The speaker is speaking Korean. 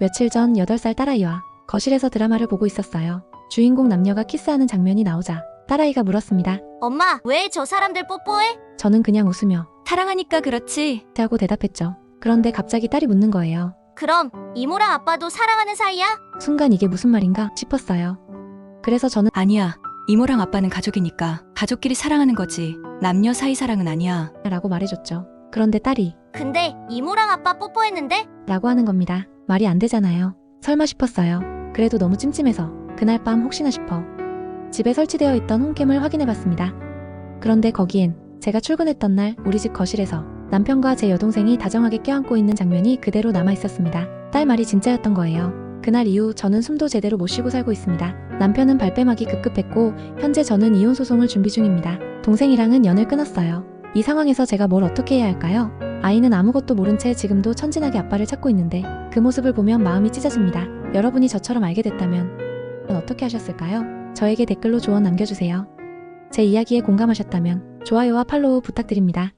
며칠 전 8살 딸아이와 거실에서 드라마를 보고 있었어요. 주인공 남녀가 키스하는 장면이 나오자 딸아이가 물었습니다. 엄마, 왜 저 사람들 뽀뽀해? 저는 그냥 웃으며 사랑하니까 그렇지. 하고 대답했죠. 그런데 갑자기 딸이 묻는 거예요. 그럼 이모랑 아빠도 사랑하는 사이야? 순간 이게 무슨 말인가 싶었어요. 그래서 저는 아니야. 이모랑 아빠는 가족이니까 가족끼리 사랑하는 거지. 남녀 사이 사랑은 아니야. 라고 말해줬죠. 그런데 딸이 근데 이모랑 아빠 뽀뽀했는데? 라고 하는 겁니다. 말이 안 되잖아요. 설마 싶었어요. 그래도 너무 찜찜해서 그날 밤 혹시나 싶어 집에 설치되어 있던 홈캠을 확인해 봤습니다. 그런데 거기엔 제가 출근했던 날 우리 집 거실에서 남편과 제 여동생이 다정하게 껴안고 있는 장면이 그대로 남아 있었습니다. 딸 말이 진짜였던 거예요. 그날 이후 저는 숨도 제대로 못 쉬고 살고 있습니다. 남편은 발뺌하기 급급했고 현재 저는 이혼 소송을 준비 중입니다. 동생이랑은 연을 끊었어요. 이 상황에서 제가 뭘 어떻게 해야 할까요? 아이는 아무것도 모른 채 지금도 천진하게 아빠를 찾고 있는데 그 모습을 보면 마음이 찢어집니다. 여러분이 저처럼 알게 됐다면 어떻게 하셨을까요? 저에게 댓글로 조언 남겨주세요. 제 이야기에 공감하셨다면 좋아요와 팔로우 부탁드립니다.